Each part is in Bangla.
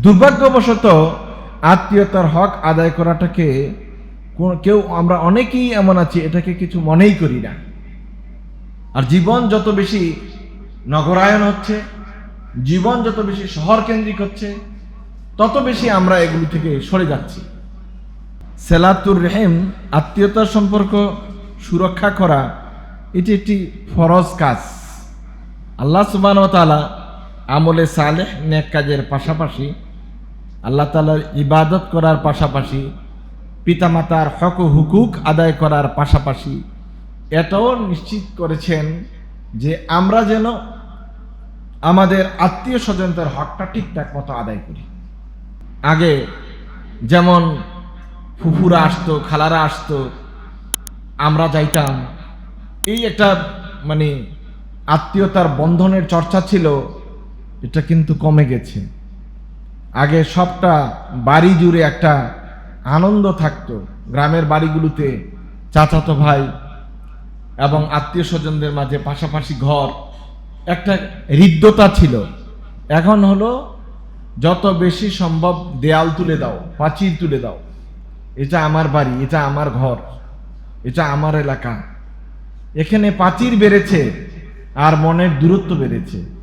দুর্ভাগ্যবশত আত্মীয়তার হক আদায় করাটাকে কেউ আমরা অনেকেই এমন আছি, এটাকে কিছু মনেই করি না। আর জীবন যত বেশি নগরায়ন হচ্ছে, জীবন যত বেশি শহর কেন্দ্রিক হচ্ছে, তত বেশি আমরা এগুলি থেকে সরে যাচ্ছি। সেলাতুর রেহেম, আত্মীয়তার সম্পর্ক সুরক্ষা করা, এটি একটি ফরজ কাজ। আল্লাহ সুবান তালা আমলে সালেহ নেক কাজের পাশাপাশি আল্লাহ তালার ইবাদত করার পাশাপাশি পিতামাতার হক হুকুক আদায় করার পাশাপাশি এটাও নিশ্চিত করেছেন যে আমরা যেন আমাদের আত্মীয় স্বজনদের হকটা ঠিকঠাক মতো আদায় করি। আগে যেমন ফুফুরা আসতো, খালারা আসতো, আমরা যাইতাম, এই একটা মানে আত্মীয়তার বন্ধনের চর্চা ছিল। এটা কিন্তু কমে গেছে। আগে সবটা বাড়ি জুড়ে একটা আনন্দ থাকতো। গ্রামের বাড়িগুলোতে চাচাতো ভাই এবং আত্মীয় স্বজনদের মাঝে পাশাপাশি ঘর, একটা হৃদ্যতা ছিল। এখন হলো, যত বেশি সম্ভব দেয়াল তুলে দাও, পাঁচিল তুলে দাও। এটা আমার বাড়ি, এটা আমার ঘর, এটা আমার এলাকা। এখানে পাচির বেড়েছে আর মনের দূরত্ব বেড়েছে।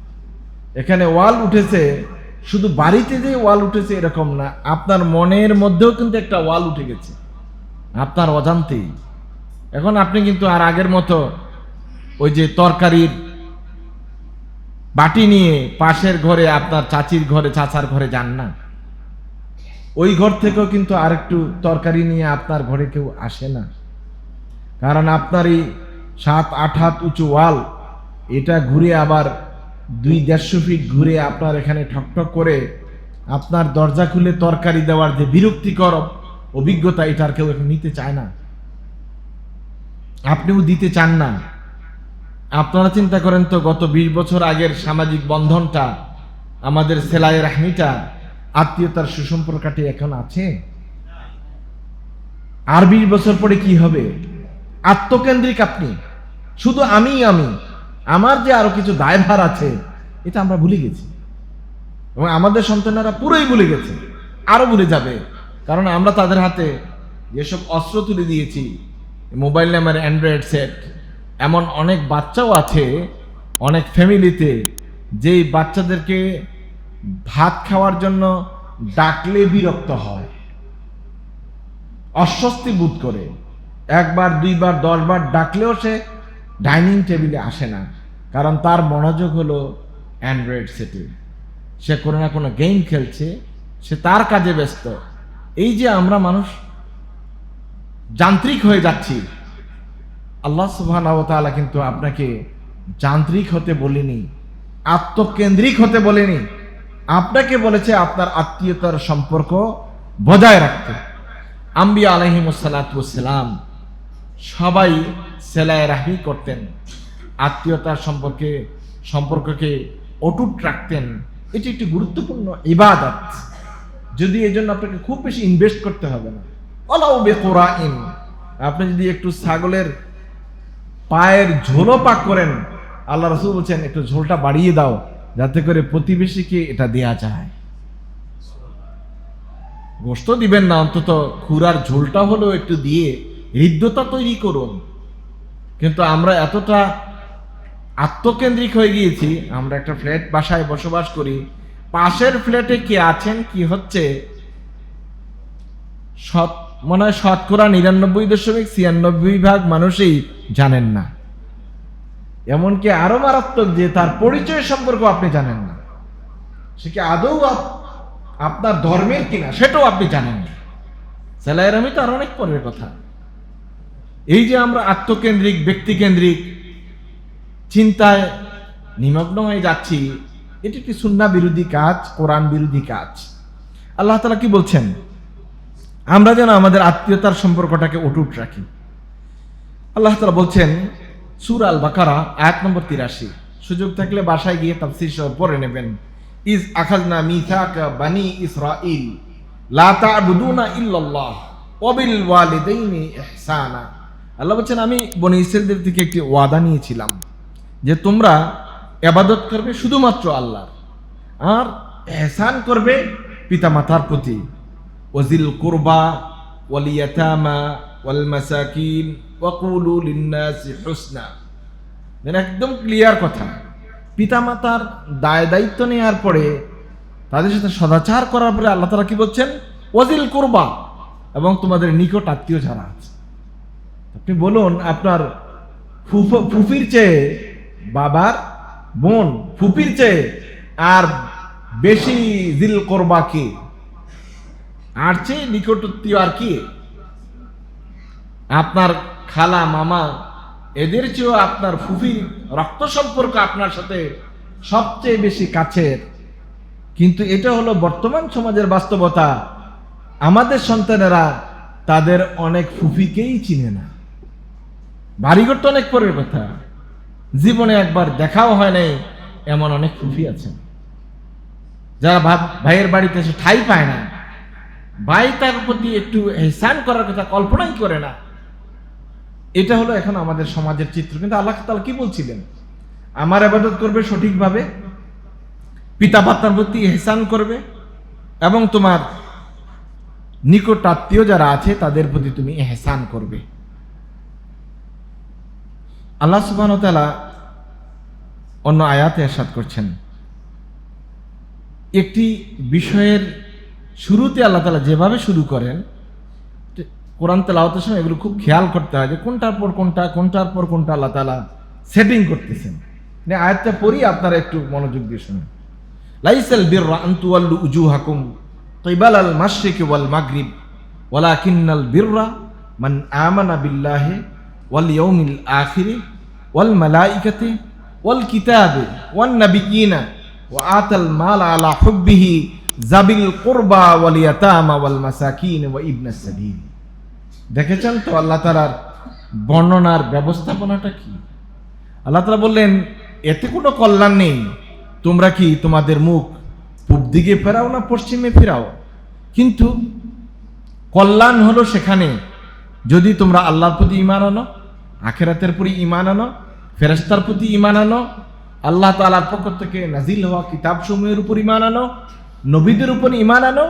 এখানে ওয়াল উঠেছে, শুধু বাড়িতে যে ওয়াল উঠেছে এরকম না, আপনার মনের মধ্যেও কিন্তু একটা ওয়াল উঠে গেছে। আপনার অজান্তেই। এখন আপনি কিন্তু আর আগের মতো ওই যে তরকারির বাটি নিয়ে পাশের ঘরে আপনার চাচির ঘরে, চাচার ঘরে যান না। ওই ঘর থেকেও কিন্তু আরেকটু তরকারি নিয়ে আপনার ঘরে কেউ আসে না। কারণ আপনার এই সাত আট হাত উঁচু ওয়াল, এটা ঘুরে আবার দুই দেড়শো ফিট ঘুরে আপনার এখানে ঠকঠক করে আপনার দরজা খুলে তরকারি দেওয়ার যে বিরক্তিকর অভিজ্ঞতা, এটা আর কেউ এখন নিতে চায় না। আপনিও দিতে চান না। আপনারা চিন্তা করেন তো, গত বিশ বছর আগের সামাজিক বন্ধনটা, আমাদের সেলাইয়ের রাহমিটা আত্মীয়তার সুসম্পর্কটি এখন আছে? আর বিশ বছর পরে কি হবে? আত্মকেন্দ্রিক আপনি। শুধু আমি আমি। আমার যে আরও কিছু দায়ভার আছে, এটা আমরা ভুলে গেছি। এবং আমাদের সন্তানেরা পুরোই ভুলে গেছে, আরও ভুলে যাবে। কারণ আমরা তাদের হাতে যেসব অস্ত্র তুলে দিয়েছি, মোবাইল নাম্বার, অ্যান্ড্রয়েড সেট, এমন অনেক বাচ্চাও আছে, অনেক ফ্যামিলিতে, যেই বাচ্চাদেরকে ভাত খাওয়ার জন্য ডাকলে বিরক্ত হয়, অস্বস্তি বোধ করে। একবার, দুইবার, দশবার ডাকলেও সে ডাইনিং টেবিলে আসে না। কারণ তার মনোযোগ হলো অ্যান্ড্রয়েড সেটে। সে কোনো না কোনো গেম খেলছে, সে তার কাজে ব্যস্ত। এই যে আমরা মানুষ যান্ত্রিক হয়ে যাচ্ছি, আল্লাহ সুবহান কিন্তু আপনাকে যান্ত্রিক হতে বলিনি, আত্মকেন্দ্রিক হতে বলেনি। আপনাকে বলেছে আপনার আত্মীয়তার সম্পর্ক বজায় রাখতে। আম্বিয়া আলহিমসালাম সবাই সেলাই রাহি করতেন। আত্মীয়তার সম্পর্কে, সম্পর্ককে অটুট রাখতেন, এটি একটি গুরুত্বপূর্ণ ইবাদত। যদি এই জন্য আপনাকে খুব বেশি ইনভেস্ট করতে হবে না। অলাউ বেকোরাইন, আপনি যদি একটু ছাগলের পায়ের ঝোলও পাক করেন, আল্লাহ রসুল বলছেন, একটু ঝোলটা বাড়িয়ে দাও, যাতে করে প্রতিবেশীকে এটা দেয়া যায়। গোস্ত দিবেন না, অন্তত খুরার ঝোলটা হলেও একটু দিয়ে, হৃদ্যতা তৈরি করুন। কিন্তু আমরা এতটা আত্মকেন্দ্রিক হয়ে গিয়েছি। আমরা একটা ফ্ল্যাট বাসায় বসবাস করি। পাশের ফ্ল্যাটে কি আছেন? কি হচ্ছে? শত মনে হয় শতকরা নিরানব্বই দশমিক ছিয়ানব্বই ভাগ মানুষই জানেন না। এমনকি আরও মারাত্মক যে তার পরিচয় সম্পর্ক আপনি জানেন না। সে কি আদৌ আপনার ধর্মের কিনা সেটাও আপনি জানেন না। সেলাইয়ের আমি তো আর অনেক পরের কথা। এই যে আমরা আত্মকেন্দ্রিক, ব্যক্তিকেন্দ্রিক চিন্তায় নিমগ্ন হয়ে যাচ্ছি। এটি একটি সুন্না বিরোধী কাজ, কোরআন বিরোধী কাজ। আল্লাহ তালা কি বলছেন? আমরা যেন আমাদের আত্মীয়তার সম্পর্কটাকে অটুট রাখি। আল্লাহ তালা বলছেন, সুর আল বাকারা আয়াত নম্বর তিরাশি। সুযোগ থাকলে বাসায় গিয়ে তাফসির সহ পড়ে নেবেন। ইজ আখাজনা মিথাকা বানি ইসরাইল লা তা'বুদুনা ইল্লাল্লাহ ওয়াবিল ওয়ালিদাইনি ইহসানা। আল্লাহ বলছেন, আমি বনি ইসরাইলদের থেকে একটি ওয়াদা নিয়েছিলাম। যে তোমরা এবাদত করবে শুধুমাত্র আল্লাহর, আর এহসান করবে পিতামাতার প্রতি। ওজিল কুরবা ওয়ালিয়াতামা ওয়াল মাসাকিন, ওয়াকুলু লিন্নাসি হুসনা। যেন একদম ক্লিয়ার কথা। পিতামাতার দায় দায়িত্ব নেওয়ার পরে তাদের সাথে সদাচার করার পরে আল্লাহ তারা কি বলছেন? ওয়াজিল কুরবা, এবং তোমাদের নিকট আত্মীয় যারা আছে। আপনি বলুন, আপনার ফুফ- ফুফির চেয়ে বাবার বোন ফুপির চেয়ে আর বেশি দিল করবা কি? আর চেয়ে নিকটত্বীয় আর কি? আপনার খালা মামা, এদের চেয়েও আপনার ফুফির রক্ত সম্পর্ক আপনার সাথে সবচেয়ে বেশি কাছের। কিন্তু এটা হলো বর্তমান সমাজের বাস্তবতা। আমাদের সন্তানেরা তাদের অনেক ফুফিকেই চিনে না। বাড়িঘর তো অনেক পরের কথা। জীবনে একবার দেখাও হয় নাই, এমন অনেক ফুফি আছেন। যারা ভাইয়ের বাড়িতে এসে ঠাই পায় না, ভাই তার প্রতি একটু হেসান করার কথা কল্পনাই করে না। এটা হলো এখন আমাদের সমাজের চিত্র। কিন্তু আল্লাহ তাআলা কি বলছিলেন? আমার আবাদত করবে সঠিকভাবে পিতা মাতার প্রতি হেসান করবে, এবং তোমার নিকট আত্মীয় যারা আছে, তাদের প্রতি তুমি এহসান করবে। আল্লাহ সুবহান তাআলা অন্য আয়াতে এরশাদ করছেন। একটি বিষয়ের শুরুতে আল্লাহ তাআলা যেভাবে শুরু করেন কোরআন তেলাওয়াতের সময় এগুলো খুব খেয়াল করতে হয় যে কোনটার পর কোনটা, কোনটার পর কোনটা আল্লাহ তাআলা সেটিং করতেছেন। মানে আয়াতটা পড়ি আপনারা একটু মনোযোগ দিয়ে শুনুন। লাইসাল বিররা আন তুওয়াল্লু উজুহাকুম কিবাল আল মাশরিকি ওয়াল মাগরিব, ওয়ালাকিন্নাল বিররা মান আমানা বিল্লাহি ওয়াল ইয়াউমিল আখিরি ওয়াল মালাইকাতি ওয়াল কিতাবি ওয়ান নাবিয়িনা ওয়া আতাল মাল আলা হুব্বিহি জাবিল কুরবা ওয়াল ইয়াতামা ওয়াল মাসাকিন ওয়া ইবনাস সাবিল দেখেছেন তো আল্লাহ তাআলার বর্ণনার ব্যবস্থাপনাটা কি? আল্লাহ তালা বললেন, এতে কোনো কল্যাণ নেই। তোমরা কি তোমাদের মুখ পূব দিকে ফেরাও না পশ্চিমে ফেরাও? কিন্তু কল্যাণ হলো সেখানে। যদি তোমরা আল্লাহর প্রতি ইমান আনো আখেরাতের প্রতি ইমান আনো ফেরেস্তার প্রতি ইমান আনো, আল্লাহ তালার পক্ষ থেকে নাজিল হওয়া কিতাব সমূহের উপর ইমান আনো, নবীদের উপর ইমান আনো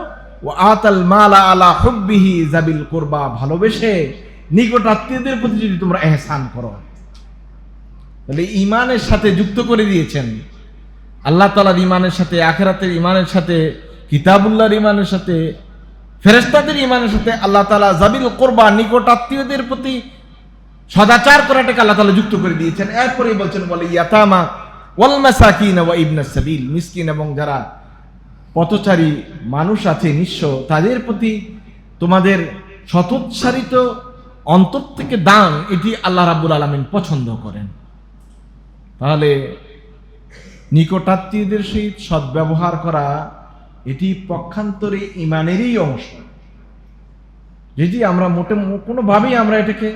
ও আতাল মালা আলা হুব্বিহি জাবিল করবা, ভালোবেসে নিকট আত্মীয়দের প্রতি যদি তোমরা এহসান করো। তাহলে ইমানের সাথে যুক্ত করে দিয়েছেন। আল্লাহ তালার ইমানের সাথে, আখেরাতের ইমানের সাথে, কিতাবুল্লাহর ইমানের সাথে ফেরেস্তাদের ইমানের সাথে আল্লাহ তালা জাবিল কোরবা, নিকট আত্মীয়দের প্রতি সদাচার করাটাকে আল্লাহ তালা যুক্ত করে দিয়েছেন। এরপরেই বলছেন বলে ইয়াতামা ওয়াল মাসাকিন ওয়া ইবনাস সাবিল। মিসকিন এবং যারা পথচারী মানুষ আছে, নিঃস্ব, তাদের প্রতি তোমাদের শতোৎসারিত অন্তর থেকে দান এটি আল্লাহ রাব্বুল আলমিন পছন্দ করেন। তাহলে নিকটাত্মীয়দের সহিত সদ্ব্যবহার করা এটি পক্ষান্তরে ইমানেরই অংশ। যেটি আমরা মোটে কোনোভাবেই আমরা এটাকে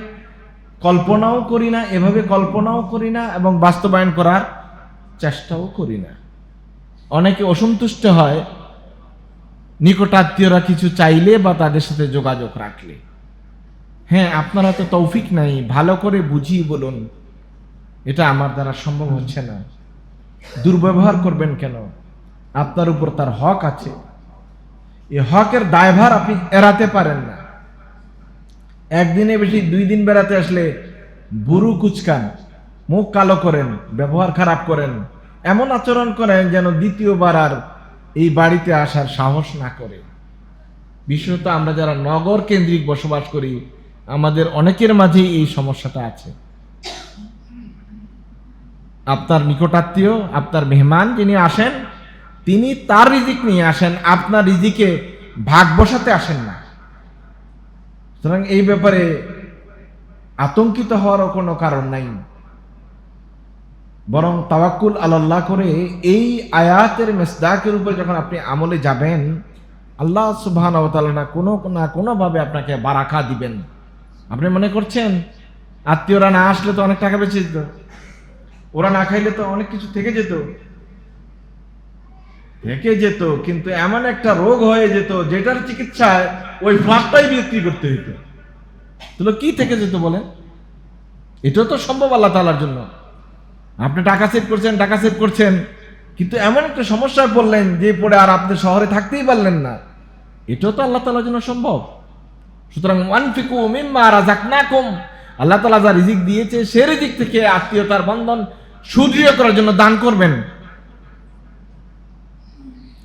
কল্পনাও করি না, এভাবে কল্পনাও করি না এবং বাস্তবায়ন করার চেষ্টাও করি না। অনেকে অসন্তুষ্ট হয় নিকটাত্মীয়রা কিছু চাইলে বা তাদের সাথে যোগাযোগ রাখলে। হ্যাঁ আপনারা তো তৌফিক নাই, ভালো করে বুঝিয়ে বলুন, এটা আমার দ্বারা সম্ভব হচ্ছে না। দুর্ব্যবহার করবেন কেন? আপনার উপর তার হক আছে। এ হকের দায়ভার আপনি এড়াতে পারেন না। একদিনে বেশি দুই দিন বেড়াতে আসলে বুরু কুচকান, মুখ কালো করেন, ব্যবহার খারাপ করেন। এমন আচরণ করেন যেন দ্বিতীয়বার আর এই বাড়িতে আসার সাহস না করে। বিশেষত আমরা যারা নগর কেন্দ্রিক বসবাস করি, আমাদের অনেকের মাঝেই এই সমস্যাটা আছে। আপনার নিকটাত্মীয়, আপনার মেহমান যিনি আসেন, তিনি তার রিজিক নিয়ে আসেন, আপনার রিজিকে ভাগ বসাতে আসেন না। সুতরাং এই ব্যাপারে আতঙ্কিত হওয়ারও কোনো কারণ নাই। বরং তাওয়াক্কুল আল্লাহ করে এই আয়াতের মেসদাকের উপর যখন আপনি আমলে যাবেন, আল্লাহ সুবহান না কোনো, না কোনোভাবে আপনাকে বারাকা দিবেন। আপনি মনে করছেন, আত্মীয়রা না আসলে তো অনেক টাকা বেঁচে যেত, ওরা না খাইলে তো অনেক কিছু থেকে যেত। থেকে যেত, কিন্তু এমন একটা রোগ হয়ে যেত যেটার চিকিৎসায় ওই ফ্ল্যাটটাই বিক্রি করতে হতো তাহলে কি থেকে যেত বলে এটাও তো সম্ভব আল্লাহ তালার জন্য। আপনি টাকা সেভ করছেন, টাকা সেভ করছেন, কিন্তু এমন একটা সমস্যায় পড়লেন যে পড়ে আর আপনি শহরে থাকতেই পারলেন না। এটাও তো আল্লাহ তালার জন্য সম্ভব। সুতরাং ওয়ানফিকু মিম্মা রাজাকনাকুম আল্লাহ তালা যা রিজিক দিয়েছে, সে রিজিক থেকে আত্মীয়তার বন্ধন সুদৃঢ় করার জন্য দান করবেন।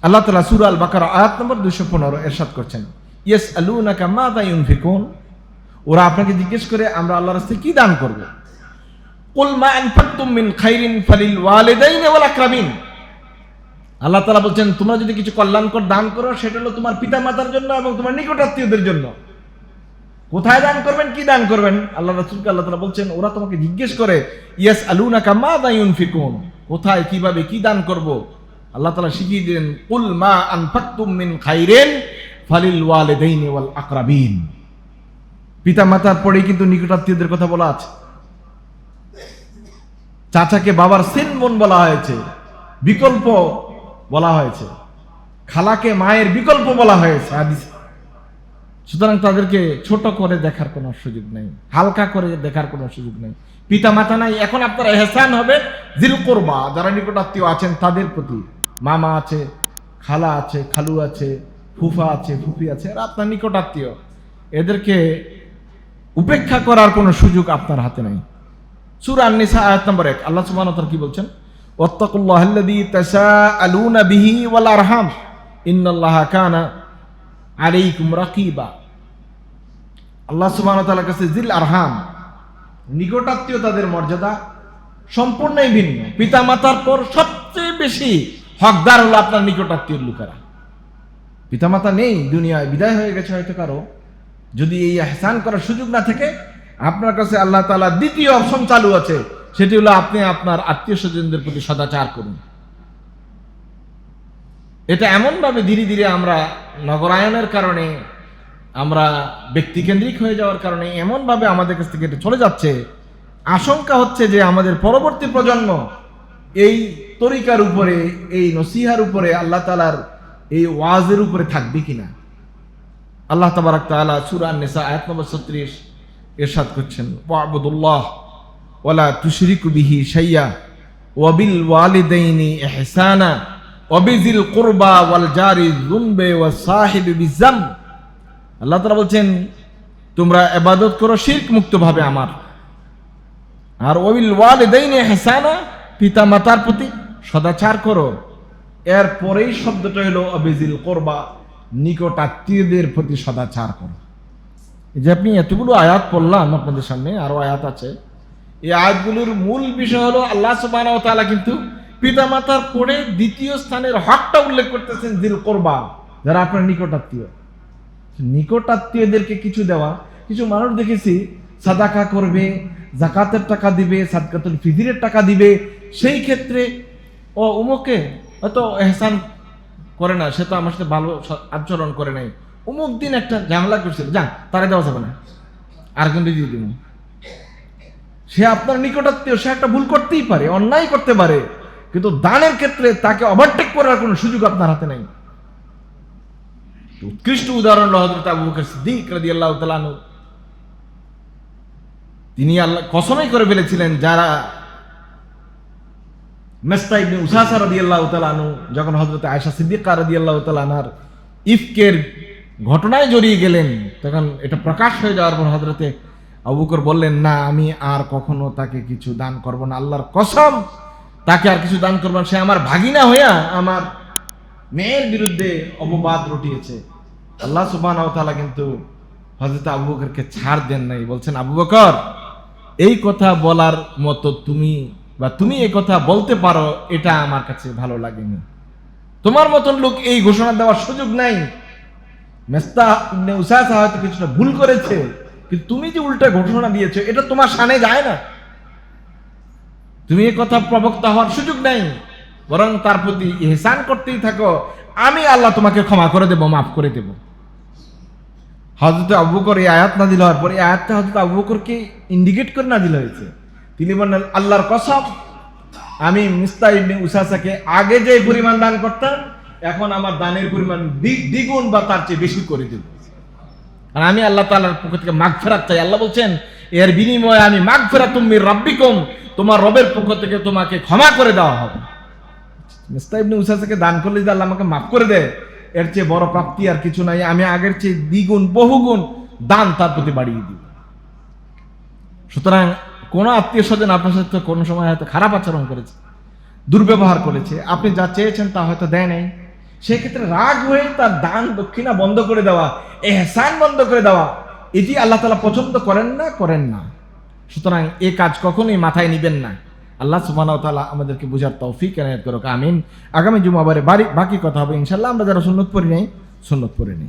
আল্লাহ তালা সুর আল বাকার আয়াত নম্বর দুশো পনেরো এরশাদ করছেন। ইয়েস আলু নাকা মা দা ইউনফিকুন? ওরা আপনাকে জিজ্ঞেস করে আমরা আল্লাহর রাস্তায় কি দান করব। কুল মা আনফাকতুম মিন খাইরিন ফালিল ওয়ালিদাইন ওয়াল আকরাবিন আল্লাহ তাআলা বলছেন, তোমরা যদি কিছু কল্যাণকর দান করো, সেটা হলো তোমার পিতামাতার জন্য এবং তোমার নিকটাত্মীয়দের জন্য। কোথায় দান করবেন, কি দান করবেন? আল্লাহ রাসূলকে আল্লাহ তাআলা বলছেন, ওরা তোমাকে জিজ্ঞেস করে ইয়াস আলুনাকা মা দা ইউনফিকুন? কোথায়, কীভাবে, কি দান করব? আল্লাহ তালা শিখিয়ে দিলেন, কুল মা আনফাকতুম মিন খাইরিন ফালিল ওয়ালিদাইন ওয়াল আকরাবিন। পিতা মাতার পরেই কিন্তু নিকটাত্মীয়দের কথা বলা আছে। চাচাকে বাবার সিন বোন বলা হয়েছে, বিকল্প বলা হয়েছে। খালাকে মায়ের বিকল্প বলা হয়েছে হাদিসে। সুতরাং তাদেরকে ছোট করে দেখার কোনো সুযোগ নেই, হালকা করে দেখার কোনো সুযোগ নেই। পিতা মাতা নাই, এখন আপনারা এহসান হবে জিল করবা, যারা নিকটাত্মীয় আছেন তাদের প্রতি। মামা আছে, খালা আছে, খালু আছে, ফুফা আছে, ফুফি আছে, এরা আপনার নিকটাত্মীয় এদেরকে উপেক্ষা করার কোনো সুযোগ আপনার হাতে নাই। সূরা আন-নিসা আয়াত নম্বর 1 আল্লাহ তাআলা কি বলছেন? ওয়াত্তাকুল্লাহাল্লাযী তাসাআলুনা বিহি ওয়াল আরহাম। ইন্নাল্লাহা কানা আলাইকুম রাকিবা। আল্লাহ সুবহানাহু ওয়া তাআলার কাছে জিল আরহাম নিকটাত্মীয়তাদের মর্যাদা সম্পূর্ণই ভিন্ন। পিতা মাতার পর সবচেয়ে বেশি হকদার হলো আপনার নিকটাত্মীয় লোকেরা। পিতামাতা নেই, দুনিয়ায় বিদায় হয়ে গেছে হয়তো কারও। যদি এই এহসান করার সুযোগ না থাকে, আপনার কাছে আল্লাহ তাআলা দ্বিতীয় অপশন চালু আছে, সেটি হলো আপনি আপনার আত্মীয় স্বজনদের প্রতি সদাচার করুন। এটা এমনভাবে ধীরে ধীরে আমরা নগরায়নের কারণে, আমরা ব্যক্তিকেন্দ্রিক হয়ে যাওয়ার কারণে এমনভাবে আমাদের কাছ থেকে এটা চলে যাচ্ছে। আশঙ্কা হচ্ছে যে আমাদের পরবর্তী প্রজন্ম এই তরিকার উপরে, এই নসিহার উপরে আল্লাহ তালার এই ওয়াজের উপরে থাকবে কিনা? আল্লাহ তাবারাক তালা সূরা আন-নিসা আয়াত নম্বর 36 ইরশাদ করছেন, ওয়াবুদুল্লাহ, ওয়ালা তুশরিকু বিহি শাইয়া, ওয়া বিল ওয়ালিদাইনি ইহসানা, ওয়া বিযিল কুরবা ওয়াল জারি যুনবে ওয়াস সাহিবি বিজাম আল্লাহ তাআলা বলছেন, তোমরা ইবাদত করো শিরক মুক্ত ভাবে আমার। আর ওবিল ওয়ালিদাইনি ইহসানা পিতা মাতার প্রতি সদাচার করো। এর পরেই শব্দটা হলো অবিজিল করবা, নিকট আত্মীয়দের প্রতি সদাচার করো। এই যে আপনি এতগুলো আয়াত পড়লাম আপনাদের সামনে, আরও আয়াত আছে। এই আয়াতগুলোর মূল বিষয় হলো আল্লাহ সুবহানাহু ওয়া তাআলা কিন্তু পিতামাতার পরে দ্বিতীয় স্থানের হকটা উল্লেখ করতেছেন দিল করবা, যারা আপনার নিকট আত্মীয়। নিকট আত্মীয়দেরকে কিছু দেওয়া, কিছু মানুষ দেখেছি, সাদাকা করবে, জাকাতের টাকা দিবে, সাদকাতুল ফিদিরের টাকা দিবে সেই ক্ষেত্রে, ও উমুকে হয়তো এহসান করে না, সে তো আমার সাথে ভালো আচরণ করে নাই। অমুক দিন একটা ঝামেলা করছিল যা তারা দেওয়া যাবে না। আর কিন্তু দিয়ে দিব। সে আপনার নিকটাত্মীয়, সে একটা ভুল করতেই পারে, অন্যায় করতে পারে, কিন্তু দানের ক্ষেত্রে তাকে ওভারটেক করার কোনো সুযোগ আপনার হাতে নাই। উৎকৃষ্ট উদাহরণ হলো হযরত আবু বকর সিদ্দিক তাআলা আনহু। তিনি আল্লাহ, কসমই করে ফেলেছিলেন, যারা মেস্তা ইবনে উসাসা রাদিয়াল্লাহু তাআলা আনহু, যখন হযরত আয়েশা সিদ্দিকা রাদিয়াল্লাহু তাআলা আনহার ইফকের ঘটনায় জড়িয়ে গেলেন, তখন এটা প্রকাশ হয়ে যাওয়ার পর হজরতে আবু বকর বললেন, না, আমি আর কখনো তাকে কিছু দান করব না। আল্লাহর কসম, তাকে আর কিছু দান করব না। সে আমার ভাগিনা হইয়া আমার মেয়ের বিরুদ্ধে অপবাদ রটিয়েছে। আল্লাহ ওয়া কিন্তু হযরত আবু বকরকে ছাড় দেন নাই। বলছেন, আবু বকর, এই কথা বলার মতো তুমি বা তুমি এই কথা বলতে পারো, এটা আমার কাছে ভালো লাগেনি। তোমার মতন লোক এই ঘোষণা দেওয়ার সুযোগ নাই। মেস্তা হয়তো কিছুটা ভুল করেছে, কিন্তু তুমি যে উল্টা ঘোষণা দিয়েছ, এটা তোমার সানে যায় না। তুমি এই কথা প্রবক্তা হওয়ার সুযোগ নাই, বরং তার প্রতি ইহসান করতেই থাকো। আমি আল্লাহ তোমাকে ক্ষমা করে দেব, মাফ করে দেব। হজরত আবু বকর এই আয়াত না দিল হওয়ার পরে এই আয়াতটা হজরত আবু বকরকে ইন্ডিকেট করে না দিল হয়েছে। তিনি বললেন, আল্লাহর কসম, আমি মিস্তা ইবনে উসাসাকে আগে যে পরিমাণ দান করতাম, এখন আমার দানের পরিমাণ দ্বি- দ্বিগুণ বা তার চেয়ে বেশি করে দেব। আর আমি আল্লাহ তাআলার পক্ষ থেকে মাগ ফেরাত চাই। আল্লাহ বলছেন, এর বিনিময়ে আমি মাগ ফেরা তুমি রব্বিকম, তোমার রবের পক্ষ থেকে তোমাকে ক্ষমা করে দেওয়া হবে। মিস্তাইবনে উসাসকে দান করলে যদি আল্লাহ আমাকে মাফ করে দেয়, এর চেয়ে বড় প্রাপ্তি আর কিছু নাই। আমি আগের চেয়ে দ্বিগুণ, বহুগুণ দান তার প্রতি বাড়িয়ে দিব। সুতরাং কোন আত্মীয় স্বজন আপনার সাথে কোনো সময় হয়তো খারাপ আচরণ করেছে, দুর্ব্যবহার করেছে, আপনি যা চেয়েছেন তা হয়তো দেয় নাই। সেক্ষেত্রে রাগ হয়ে তার দান দক্ষিণা বন্ধ করে দেওয়া, এহসান বন্ধ করে দেওয়া এটি আল্লাহ তালা পছন্দ করেন না করেন না। সুতরাং এ কাজ কখনোই মাথায় নিবেন না। আল্লাহ সুবাহ তাআলা আমাদেরকে বোঝার তৌফিক এনায়ত করুক, আমিন। আগামী জুমাবারে বাড়ি বাকি কথা হবে ইনশাল্লাহ আমরা যারা সুন্নত পড়ি নাই, সুন্নত পড়ে নিই।